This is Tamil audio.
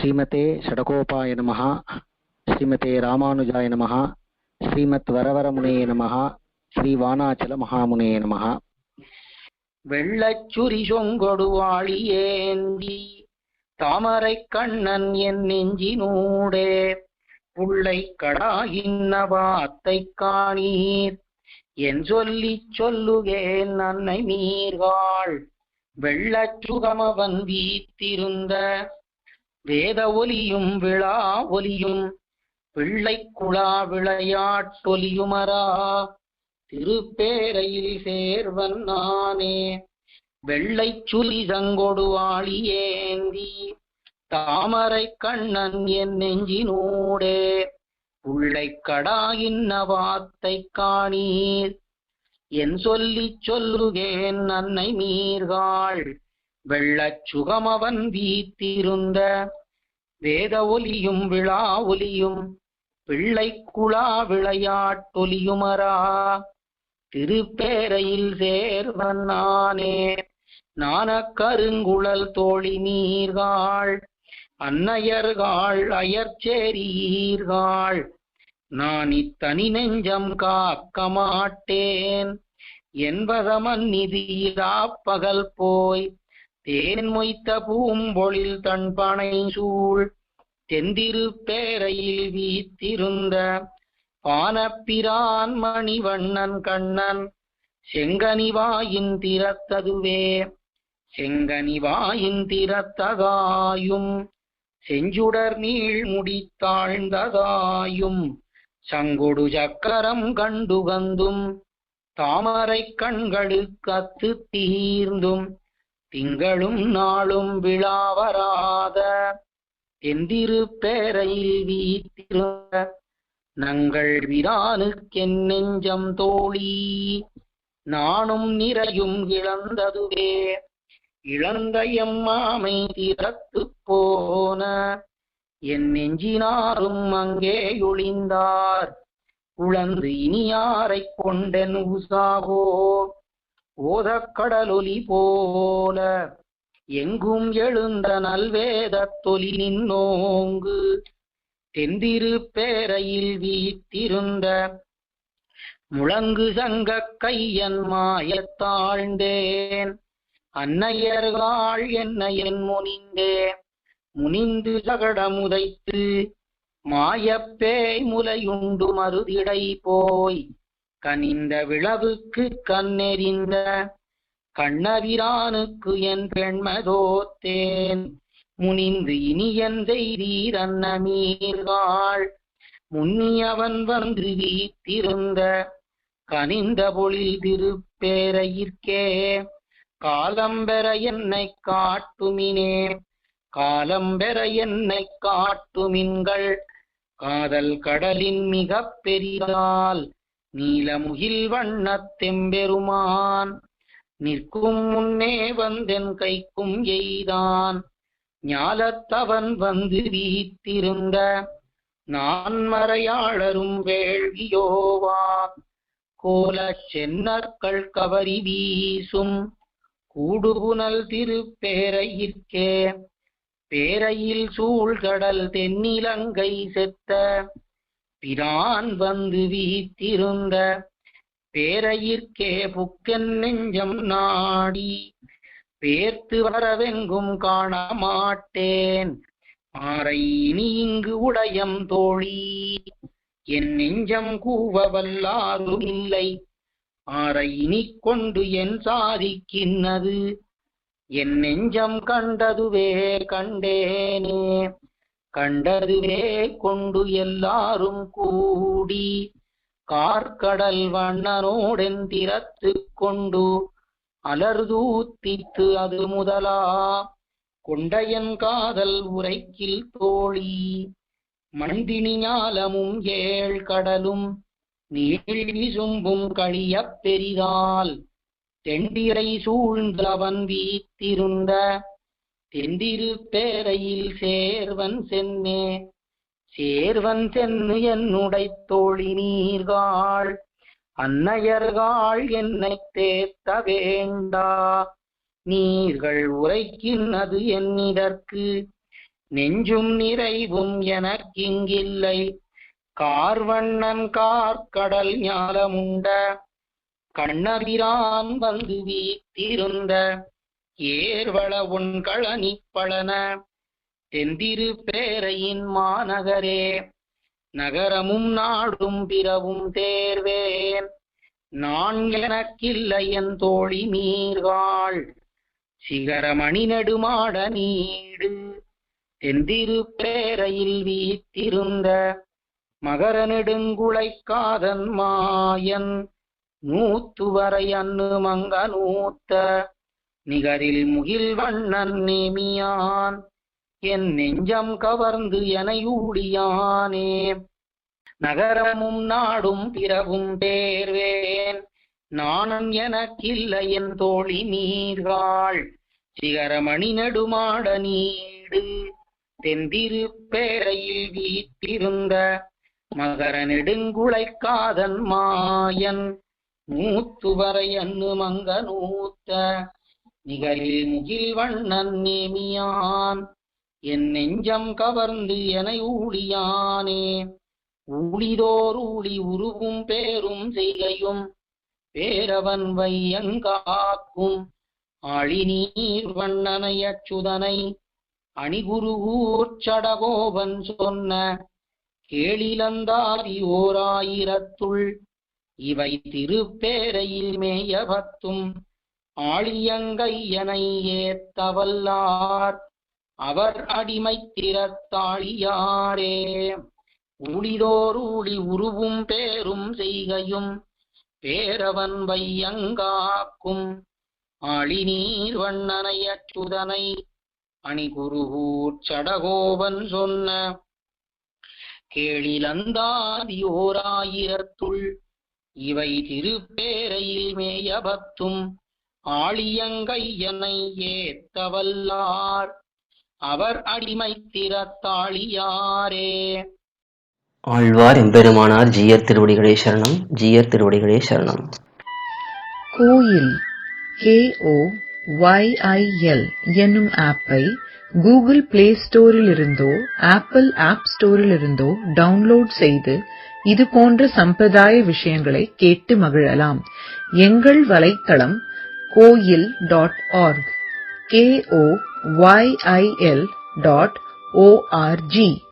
ஸ்ரீமதே ஷடகோபாய நமः ஸ்ரீமதே ராமானுஜாய நமः ஸ்ரீமத் வரவரமுனையே நமः ஸ்ரீ வானாச்சல மகாமுனே நமः வெள்ளச்சுரி சொங்கொடுவாளி ஏந்தி தாமரை கண்ணன் என் நெஞ்சினூடே புள்ளை கடாயின்ன அத்தை காணீர். என் சொல்லி சொல்லுகேன் நன்னை மீர்வாள் வெள்ளச்சுகமவன் வீத்திருந்த வேத ஒலியும் விழா ஒலியும் பிள்ளை குழா விளையாட்டொலியுமரா திருப்பேரையில் சேர்வன் நானே வெள்ளை சுலி சங்கொடு ஏந்தி தாமரை கண்ணன் என் நெஞ்சினூடே உள்ளை கடாயின்ன வாத்தை காணீர் என் சொல்லி சொல்லுகேன் அன்னை மீர்காள் வெள்ளச்சுகமவன் வீத்திருந்த வேத ஒலியும் விழா ஒலியும் பிள்ளை குழா விளையாட்டொலியுமரா. திருப்பேரையில் சேர்வன் நானே நான கருங்குழல் தோழி நீர்காள் அன்னையர்காள் அயர்ச்சேரீர்காள் நான் இத்தனி நெஞ்சம் காக்க மாட்டேன் என்பதமன் நிதியிலா பகல் போய் தேன் மொய்த்த பூம்பொழில் தன்பனை சூழ் தெந்திரு பேரையில் வீத்திருந்த பானப்பிரான் மணிவண்ணன் கண்ணன் செங்கனிவாயின் திறத்ததுவே செங்கனிவாயின் திறத்ததாயும் செஞ்சுடர் நீள் முடித்தாழ்ந்ததாயும் சங்கொடு சக்கரம் கண்டுகந்தும் தாமரை கண்களுக்கு அத்து தீர்ந்தும் திங்களும் நாளும் விழாவராத எந்திரு பேரையில் வீத்திருந்த நங்கள் விரானுக்கென் நெஞ்சம் தோழி நானும் நிறையும் இழந்ததுவே. இழந்த எம்மாமை திறத்து போன என் நெஞ்சினாரும் அங்கே ஒளிந்தார். உழந்து இனியாரை கொண்டென் உசாகோ ஓதக்கடலொலி போல எங்கும் எழுந்த நல்வேத தொலி நின்னோங்கு தெந்திரு பேரையில் வீத்திருந்த முழங்கு சங்க கையன் மாயத்தாழ்ந்தேன் அன்னையர்கள் என்ன என் முனிந்தே முனிந்து சகடமுதைத்து மாயப்பேய் முலையுண்டு மருதிடை போய் கனிந்த விளவுக்கு கண்ணெறிந்த கண்ணவிரானுக்கு என் பெண்மதோத்தேன். முனிந்து இனி என் செய்தீர் அன்னமீர்காள். முன்னியவன் வந்து வீத்திருந்த கனிந்த பொழில் திருப்பேரையிற்கே. காலம்பெற என்னை காட்டுமினே. காலம்பெற என்னை காட்டுமின்கள். காதல் கடலின் மிக பெரிதால் நீலமுகில் வண்ணத்தெம்பெருமான் நிற்கும் முன்னே வந்தென் கைக்கும் எய்தான். ஞாலத்தவன் வந்து வீத்திருந்த நான் மறையாளரும் வேள்வியோவான் கோல சென்னற்கள் கவரி வீசும் கூடுபுனல் திருப்பேரையிற்கே. பேரையில் சூழ்கடல் தென்னிலங்கை செத்த பிரான் வந்து வீத்திருந்த பேரையிற்கே புக்கன் நெஞ்சம் நாடி பேர்த்து வரவெங்கும் காண மாட்டேன். ஆரை நீ இங்கு உடையம் தோழி. என் நெஞ்சம் கூவ வல்லாரும் இல்லை. ஆரை இனி கொண்டு என் சாதிக்கின்றது என் நெஞ்சம் கண்டதுவே கண்டேனே. கண்டதுவே கொண்டு எல்லாரும் கூடி கார்கடல் வண்ணனோடெந்திரத்து கொண்டு அலர்தூத்தித்து அது முதலா. கொண்டையன் காதல் உரைக்கில் தோழி மண்டினி ஞாலமும் ஏழ் கடலும் நீள் விசும்பும் கழியப் பெரிதால் தெண்டிரை சூழ்ந்தவன் வீத்திருந்த தெந்திரு பேரையில் சேர்வன் சென்னே. சேர்வன் சென்னு என்னுடை தோழி நீர்காள் அன்னையர்காள் என்னை தேத்த வேண்டா. நீர்கள் உரைக்கின்னது என்னிடற்கு. நெஞ்சும் நிறைவும் எனக்கிங்கில்லை. கார்வண்ணன் கார்கடல் ஞாலமுண்ட. கண்ணபிரான் வந்து வீத்திருந்த. ஏர்வள உண்கள களனி தெந்திரு பேரையின் மாநகரே நகரமும் நாடும் பிறவும் தேர்வேன். நான் எனக்கில்லை என் தோழி மீர்காள் சிகரமணி நெடுமாட நீடு. தெந்திரு பேரையில் வீத்திருந்த மகர நெடுங்குளை காதன் மாயன் நூத்துவரை அன்னு மங்க நூத்த. நிகரில் முகில் வண்ணன் நேமியான் என் நெஞ்சம் கவர்ந்து எனையூடியானே நகரமும் நாடும் பிறவும் பேர்வேன் நாணம் எனக்கில்லை என் தோழி நீர்காள் சிகரமணி நெடுமாட நீடு தென்திரு பேரையில் வீற்றிருந்த மகர நெடுங்குழைக்காதன் மாயன் மூத்துவரை அன்னு மங்க நூத்த நிகரில் முகில் வண்ணன் நேமியான். என் நெஞ்சம் கவர்ந்து என ஊழியானே. ஊழிதோர் ஊழி உருவும் பேரும் செய்கையும். பேரவன் வையங்காக்கும் அழிநீர் வண்ணனை அச்சுதனை அணிகுருகூர் சடகோபன் சொன்ன. கேளிலந்தாதி ஓராயிரத்துள் இவை திருப்பேரையில் மேயபத்தும் ஆழியங்கையனை ஏத்தவல்லார் அவர் அடிமை திறத்தாழியாரே. ஊழிதோர் ஊழி உருவும் பேரும் செய்கையும் பேரவன் வையங்காக்கும். ஆழிநீர் வண்ணனை அச்சுதனை அணிகுருகூர் சடகோபன் சொன்ன கேளிலந்தாதியோராயிரத்துள் இவை திருப்பேரையில் மேயபத்தும் ஆழியங்கையனை ஏத்தவல்லார் அவர் அடிமை திறத்தாழியாரே. ஆழ்வார் எம்பெருமானார் ஜீயர் திருவடிகளே சரணம் ஜீயர் திருவடிகளே சரணம். கோயில் கேஓ ஒய்ஐஎல் என்னும் ஆப்பை கூகுள் பிளே ஸ்டோரில் இருந்தோ ஆப்பிள் ஆப் ஸ்டோரில் இருந்தோ டவுன்லோட் செய்து இது போன்ற சம்பிரதாய விஷயங்களை கேட்டு மகிழலாம். எங்கள் வலைத்தளம் koyil.org. K-O-Y-I-L dot O-R-G.